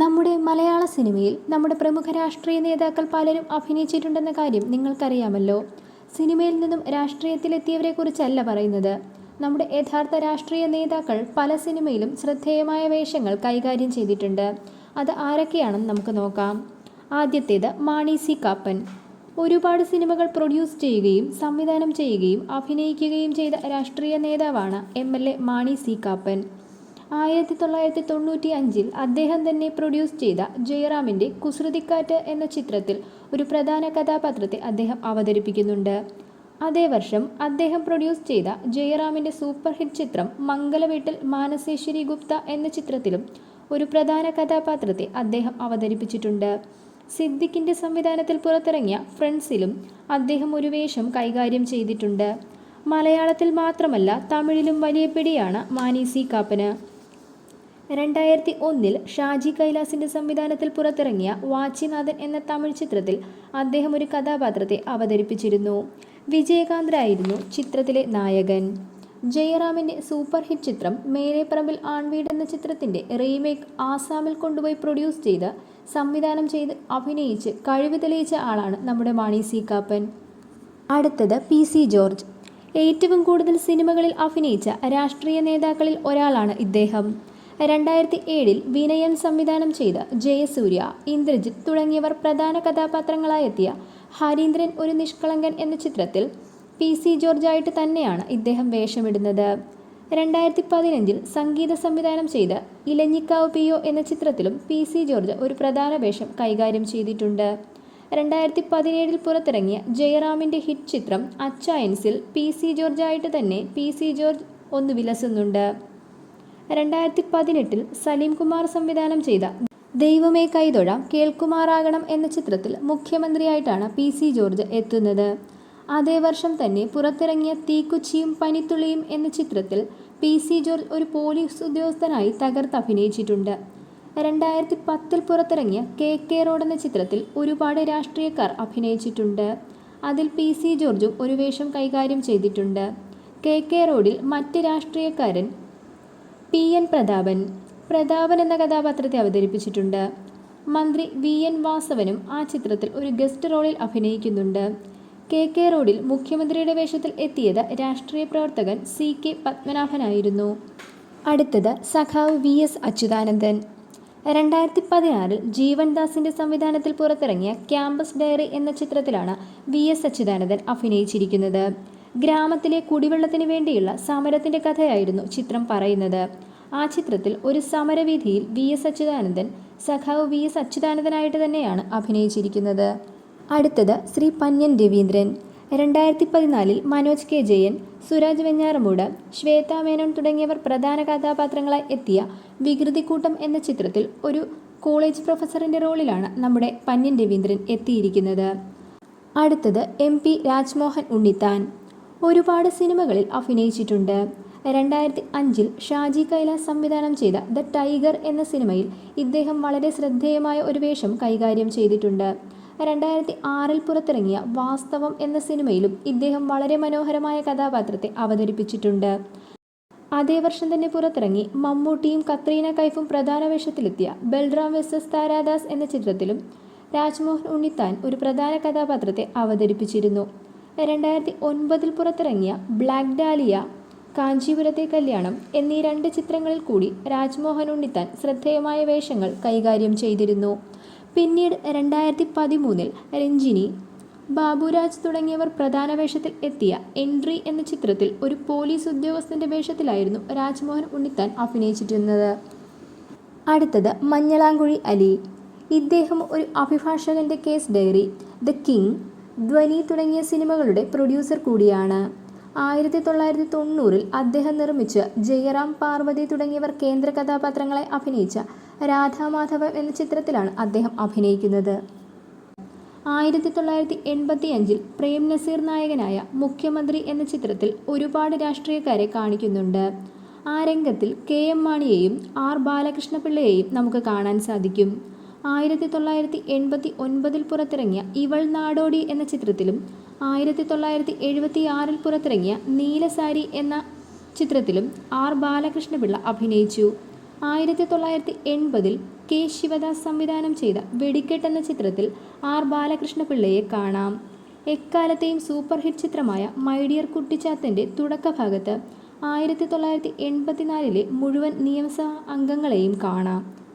നമ്മുടെ മലയാള സിനിമയിൽ നമ്മുടെ പ്രമുഖ രാഷ്ട്രീയ നേതാക്കൾ പലരും അഭിനയിച്ചിട്ടുണ്ടെന്ന കാര്യം നിങ്ങൾക്കറിയാമല്ലോ. സിനിമയിൽ നിന്നും രാഷ്ട്രീയത്തിലെത്തിയവരെ കുറിച്ചല്ല പറയുന്നത്. നമ്മുടെ യഥാർത്ഥ രാഷ്ട്രീയ നേതാക്കൾ പല സിനിമയിലും ശ്രദ്ധേയമായ വേഷങ്ങൾ കൈകാര്യം ചെയ്തിട്ടുണ്ട്. അത് ആരൊക്കെയാണെന്ന് നമുക്ക് നോക്കാം. ആദ്യത്തേത് മാണി സി കാപ്പൻ. ഒരുപാട് സിനിമകൾ പ്രൊഡ്യൂസ് ചെയ്യുകയും സംവിധാനം ചെയ്യുകയും അഭിനയിക്കുകയും ചെയ്ത രാഷ്ട്രീയ നേതാവാണ് M L A Mani C Kappan. ആയിരത്തി തൊള്ളായിരത്തി തൊണ്ണൂറ്റി അഞ്ചിൽ അദ്ദേഹം തന്നെ പ്രൊഡ്യൂസ് ചെയ്ത ജയറാമിന്റെ കുസൃതിക്കാറ്റ് എന്ന ചിത്രത്തിൽ ഒരു പ്രധാന കഥാപാത്രത്തെ അദ്ദേഹം അവതരിപ്പിക്കുന്നുണ്ട്. അതേ വർഷം അദ്ദേഹം പ്രൊഡ്യൂസ് ചെയ്ത ജയറാമിന്റെ സൂപ്പർ ഹിറ്റ് ചിത്രം മംഗലവീട്ടിൽ മാനസേശ്വരി ഗുപ്ത എന്ന ചിത്രത്തിലും ഒരു പ്രധാന കഥാപാത്രത്തെ അദ്ദേഹം അവതരിപ്പിച്ചിട്ടുണ്ട്. സിദ്ദിഖിന്റെ സംവിധാനത്തിൽ പുറത്തിറങ്ങിയ ഫ്രണ്ട്സിലും അദ്ദേഹം ഒരു വേഷം കൈകാര്യം ചെയ്തിട്ടുണ്ട്. മലയാളത്തിൽ മാത്രമല്ല തമിഴിലും വലിയ പിടിയാണ് മാനി സി കാപ്പന്. രണ്ടായിരത്തി ഒന്നിൽ ഷാജി കൈലാസിന്റെ സംവിധാനത്തിൽ പുറത്തിറങ്ങിയ വാച്ചിനാഥൻ എന്ന തമിഴ് ചിത്രത്തിൽ അദ്ദേഹം ഒരു കഥാപാത്രത്തെ അവതരിപ്പിച്ചിരുന്നു. വിജയകാന്തരായിരുന്നു ചിത്രത്തിലെ നായകൻ. ജയറാമിന്റെ സൂപ്പർ ഹിറ്റ് ചിത്രം മേലേപ്പറമ്പിൽ ആൺവീട് എന്ന ചിത്രത്തിന്റെ റീമേക്ക് ആസാമിൽ കൊണ്ടുപോയി പ്രൊഡ്യൂസ് ചെയ്ത് സംവിധാനം ചെയ്ത് അഭിനയിച്ച് കഴിവ് തെളിയിച്ച ആളാണ് നമ്മുടെ മാണി സി കാപ്പൻ. അടുത്തത് പി സി ജോർജ്. ഏറ്റവും കൂടുതൽ സിനിമകളിൽ അഭിനയിച്ച രാഷ്ട്രീയ നേതാക്കളിൽ ഒരാളാണ് ഇദ്ദേഹം. രണ്ടായിരത്തി ഏഴിൽ വിനയൻ സംവിധാനം ചെയ്ത ജയസൂര്യ ഇന്ദ്രജിത്ത് തുടങ്ങിയവർ പ്രധാന കഥാപാത്രങ്ങളായെത്തിയ ഹരീന്ദ്രൻ ഒരു നിഷ്കളങ്കൻ എന്ന ചിത്രത്തിൽ പി സി ജോർജായിട്ട് തന്നെയാണ് ഇദ്ദേഹം വേഷമിടുന്നത്. രണ്ടായിരത്തി പതിനഞ്ചിൽ സംഗീത സംവിധാനം ചെയ്ത ഇലഞ്ഞിക്കാവ് പി ഒ എന്ന ചിത്രത്തിലും പി സി ജോർജ് ഒരു പ്രധാന വേഷം കൈകാര്യം ചെയ്തിട്ടുണ്ട്. രണ്ടായിരത്തി പതിനേഴിൽ പുറത്തിറങ്ങിയ ജയറാമിന്റെ ഹിറ്റ് ചിത്രം അച്ചായൻസിൽ പി സി ജോർജായിട്ട് തന്നെ പി സി ജോർജ് ഒന്ന് വിലസുന്നുണ്ട്. രണ്ടായിരത്തി പതിനെട്ടിൽ സലീം കുമാർ സംവിധാനം ചെയ്ത ദൈവമേ കൈതൊഴ കേൾക്കുമാറാകണം എന്ന ചിത്രത്തിൽ മുഖ്യമന്ത്രിയായിട്ടാണ് പി സി ജോർജ് എത്തുന്നത്. അതേ വർഷം തന്നെ പുറത്തിറങ്ങിയ തീക്കുച്ചിയും പനിത്തുള്ളിയും എന്ന ചിത്രത്തിൽ പി സി ജോർജ് ഒരു പോലീസ് ഉദ്യോഗസ്ഥനായി തകർത്ത് അഭിനയിച്ചിട്ടുണ്ട്. രണ്ടായിരത്തി പത്തിൽ പുറത്തിറങ്ങിയ കെ കെ റോഡ് എന്ന ചിത്രത്തിൽ ഒരുപാട് രാഷ്ട്രീയക്കാർ അഭിനയിച്ചിട്ടുണ്ട്. അതിൽ പി സി ജോർജും ഒരു വേഷം കൈകാര്യം ചെയ്തിട്ടുണ്ട്. കെ കെ റോഡിൽ മറ്റ് രാഷ്ട്രീയക്കാരൻ പി എൻ പ്രതാപൻ. പ്രതാപൻ എന്ന കഥാപാത്രത്തെ അവതരിപ്പിച്ചിട്ടുണ്ട്. മന്ത്രി വി എൻ വാസവനും ആ ചിത്രത്തിൽ ഒരു ഗസ്റ്റ് റോളിൽ അഭിനയിക്കുന്നുണ്ട്. കെ കെ റോഡിൽ മുഖ്യമന്ത്രിയുടെ വേഷത്തിൽ എത്തിയത് രാഷ്ട്രീയ പ്രവർത്തകൻ സി കെ പത്മനാഭനായിരുന്നു. അടുത്തത് സഖാവ് വി എസ് അച്യുതാനന്ദൻ. രണ്ടായിരത്തി പതിനാറിൽ ജീവൻ ദാസിന്റെ സംവിധാനത്തിൽ പുറത്തിറങ്ങിയ ക്യാമ്പസ് ഡയറി എന്ന ചിത്രത്തിലാണ് വി എസ് അച്യുതാനന്ദൻ അഭിനയിച്ചിരിക്കുന്നത്. ഗ്രാമത്തിലെ കുടിവെള്ളത്തിന് വേണ്ടിയുള്ള സമരത്തിന്റെ കഥയായിരുന്നു ചിത്രം പറയുന്നത്. ആ ചിത്രത്തിൽ ഒരു സമരവീഥിയിൽ വി എസ് അച്യുതാനന്ദൻ സഖാവ് വി എസ് അച്യുതാനന്ദനായിട്ട് തന്നെയാണ് അഭിനയിച്ചിരിക്കുന്നത്. അടുത്തത് ശ്രീ പന്യൻ രവീന്ദ്രൻ. രണ്ടായിരത്തി പതിനാലിൽ മനോജ് കെ ജയൻ സുരാജ് വെഞ്ഞാറമൂട് ശ്വേത മേനോൻ തുടങ്ങിയവർ പ്രധാന കഥാപാത്രങ്ങളായി എത്തിയ വികൃതിക്കൂട്ടം എന്ന ചിത്രത്തിൽ ഒരു കോളേജ് പ്രൊഫസറിന്റെ റോളിലാണ് നമ്മുടെ പന്യൻ രവീന്ദ്രൻ എത്തിയിരിക്കുന്നത്. അടുത്തത് എം പി രാജ്മോഹൻ ഉണ്ണിത്താൻ. ഒരുപാട് സിനിമകളിൽ അഭിനയിച്ചിട്ടുണ്ട്. രണ്ടായിരത്തി അഞ്ചിൽ ഷാജി കൈലാസ് സംവിധാനം ചെയ്ത ദ ടൈഗർ എന്ന സിനിമയിൽ ഇദ്ദേഹം വളരെ ശ്രദ്ധേയമായ ഒരു വേഷം കൈകാര്യം ചെയ്തിട്ടുണ്ട്. രണ്ടായിരത്തി ആറിൽ പുറത്തിറങ്ങിയ വാസ്തവം എന്ന സിനിമയിലും ഇദ്ദേഹം വളരെ മനോഹരമായ കഥാപാത്രത്തെ അവതരിപ്പിച്ചിട്ടുണ്ട്. അതേ വർഷം തന്നെ പുറത്തിറങ്ങി മമ്മൂട്ടിയും കത്രീന കൈഫും പ്രധാന വേഷത്തിലെത്തിയ ബൽറാം വെസസ് താരാദാസ് എന്ന ചിത്രത്തിലും രാജ്മോഹൻ ഉണ്ണിത്താൻ ഒരു പ്രധാന കഥാപാത്രത്തെ അവതരിപ്പിച്ചിരുന്നു. രണ്ടായിരത്തി ഒൻപതിൽ പുറത്തിറങ്ങിയ ബ്ലാക്ക് ഡാലിയ കാഞ്ചീപുരത്തെ കല്യാണം എന്നീ രണ്ട് ചിത്രങ്ങളിൽ കൂടി രാജ്മോഹൻ ഉണ്ണിത്താൻ ശ്രദ്ധേയമായ വേഷങ്ങൾ കൈകാര്യം ചെയ്തിരുന്നു. പിന്നീട് രണ്ടായിരത്തി പതിമൂന്നിൽ രഞ്ജിനി ബാബുരാജ് തുടങ്ങിയവർ പ്രധാന വേഷത്തിൽ എത്തിയ എൻട്രി എന്ന ചിത്രത്തിൽ ഒരു പോലീസ് ഉദ്യോഗസ്ഥന്റെ വേഷത്തിലായിരുന്നു രാജ്മോഹൻ ഉണ്ണിത്താൻ അഭിനയിച്ചിരുന്നത്. അടുത്തത് മഞ്ഞളാങ്കുഴി അലി. ഇദ്ദേഹം ഒരു അഭിഭാഷകന്റെ case diary the king Dhwani തുടങ്ങിയ സിനിമകളുടെ പ്രൊഡ്യൂസർ കൂടിയാണ്. ആയിരത്തി തൊള്ളായിരത്തി തൊണ്ണൂറിൽ അദ്ദേഹം നിർമ്മിച്ച് ജയറാം പാർവതി തുടങ്ങിയവർ കേന്ദ്ര കഥാപാത്രങ്ങളെ അഭിനയിച്ച രാധാമാധവൻ എന്ന ചിത്രത്തിലാണ് അദ്ദേഹം അഭിനയിക്കുന്നത്. ആയിരത്തി തൊള്ളായിരത്തി എൺപത്തി അഞ്ചിൽ പ്രേം നസീർ നായകനായ മുഖ്യമന്ത്രി എന്ന ചിത്രത്തിൽ ഒരുപാട് രാഷ്ട്രീയക്കാരെ കാണിക്കുന്നുണ്ട്. ആ രംഗത്തിൽ കെ എം മാണിയെയും ആർ ബാലകൃഷ്ണപിള്ളയെയും നമുക്ക് കാണാൻ സാധിക്കും. ആയിരത്തി തൊള്ളായിരത്തി എൺപത്തി ഒൻപതിൽ പുറത്തിറങ്ങിയ ഇവൾ നാടോടി എന്ന ചിത്രത്തിലും ആയിരത്തി തൊള്ളായിരത്തി എഴുപത്തി ആറിൽ പുറത്തിറങ്ങിയ നീലസാരി എന്ന ചിത്രത്തിലും ആർ ബാലകൃഷ്ണപിള്ള അഭിനയിച്ചു. ആയിരത്തി തൊള്ളായിരത്തി എൺപതിൽ കെ ശിവദാസ് സംവിധാനം ചെയ്ത വെടിക്കെട്ട് എന്ന ചിത്രത്തിൽ ആർ ബാലകൃഷ്ണപിള്ളയെ കാണാം. എക്കാലത്തെയും സൂപ്പർ ഹിറ്റ് ചിത്രമായ മൈഡിയർ കുട്ടിച്ചാത്തന്റെ തുടക്കഭാഗത്ത് ആയിരത്തി തൊള്ളായിരത്തി എൺപത്തിനാലിലെ മുഴുവൻ നിയമസഭാ അംഗങ്ങളെയും കാണാം.